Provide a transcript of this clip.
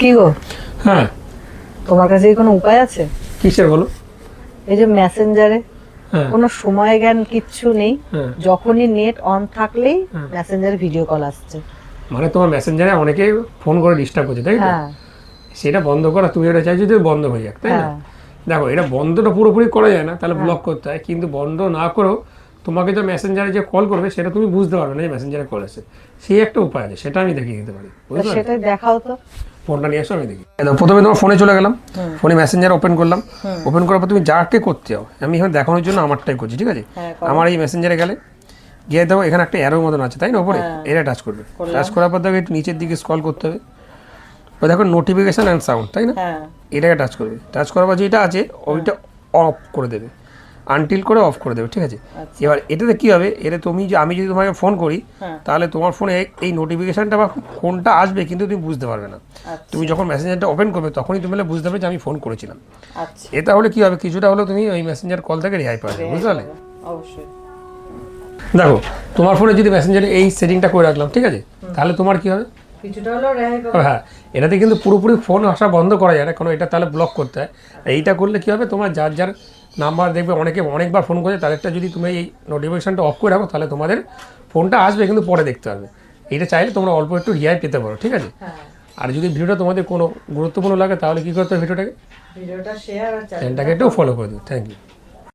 কি গো? হ্যাঁ। তোমার কাছে কোনো উপায় আছে? কিসের বলো? এই যে মেসেঞ্জারে হ্যাঁ। কোনো সময় জ্ঞান কিচ্ছু নেই হ্যাঁ। যখনই নেট অন থাকলেই হ্যাঁ। মেসেঞ্জারে ভিডিও কল আসছে। মানে তোমার মেসেঞ্জারে অনেকে ফোন করে ডিস্টার্ব করছে তাই তো? সেটা বন্ধ করা তুমি এটা চাইছো যে বন্ধ হয়ে যাক তাই না। দেখো এটা বন্ধটা পুরোপুরি করা যায় না তাহলে ব্লক করতে হয়। কিন্তু বন্ধ না করেও তোমাকে যে মেসেঞ্জারে যে কল করবে সেটা তুমি বুঝতে পারবে না যে মেসেঞ্জারে কল আছে সেই একটা উপায় আছে সেটা আমি দেখিয়ে দিতে পারি? সেটাই দেখাও তো। ফোনটা নিয়ে আসো আমি দেখি। প্রথমে তোমার ফোনে চলে গেলাম। ফোনে মেসেঞ্জার ওপেন করলাম। ওপেন করার পর তুমি যাকে করতে যাও আমি এখন দেখানোর জন্য আমারটাই করছি ঠিক আছে? হ্যাঁ, আমার এই মেসেঞ্জারে গেলে গিয়ে দেখো এখানে একটা অ্যারোর মতন আছে তাই না ওপরে হ্যাঁ। এটা টাচ করবে। টাচ করার পর দেখো একটু নিচের দিকে স্ক্রল করতে হবে। দেখো নোটিফিকেশন অ্যান্ড সাউন্ড তাই না? হ্যাঁ। এটাকে টাচ করবে। টাচ করার পর যেটা আছে ওইটা অফ করে দেবে। আনটিল করে অফ করে দেবে ঠিক আছে? আচ্ছা। এবার এটাতে কি হবে? এটা তুমি যে আমি যদি তোমাকে ফোন করি হ্যাঁ। তাহলে তোমার ফোনে এই নোটিফিকেশনটা বা ফোনটা আসবে কিন্তু তুমি বুঝতে পারবে না। আচ্ছা। তুমি যখন মেসেঞ্জারটা ওপেন করবে তখনই তুমি বুঝতে পারবে যে আমি ফোন করেছিলাম। আচ্ছা। এটা হলে কি হবে? কিছুটা হলেও তুমি ওই মেসেঞ্জার কল থেকে রেহাই পাবে বুঝতে পারলে? অবশ্যই। দেখো তোমার ফোনে যদি মেসেঞ্জারে এই সেটিংটা করে রাখলাম ঠিক আছে? তাহলে তোমার কি হবে। হ্যাঁ এটাতে কিন্তু পুরোপুরি ফোন আসা বন্ধ করা যায় না কারণ এটা তাহলে ব্লক করতে হয়। এইটা করলে কি হবে? তোমার যার যার নাম্বার দেখবে অনেকে অনেকবার ফোন করে তাদেরটা যদি তুমি এই নোটিফিকেশানটা অফ করে রাখো তাহলে তোমাদের ফোনটা আসবে কিন্তু পরে দেখতে পারবে। এটা চাইলে তোমরা অল্প একটু রিয়াই পেতে পারো ঠিক আছে? হ্যাঁ। আর যদি ভিডিওটা তোমাদের কোনো গুরুত্বপূর্ণ লাগে তাহলে কী করতে হবে ভিডিওটাকে? ভিডিওটা শেয়ার আর চ্যানেলটাকে একটু ফলো করে দিও। Thank you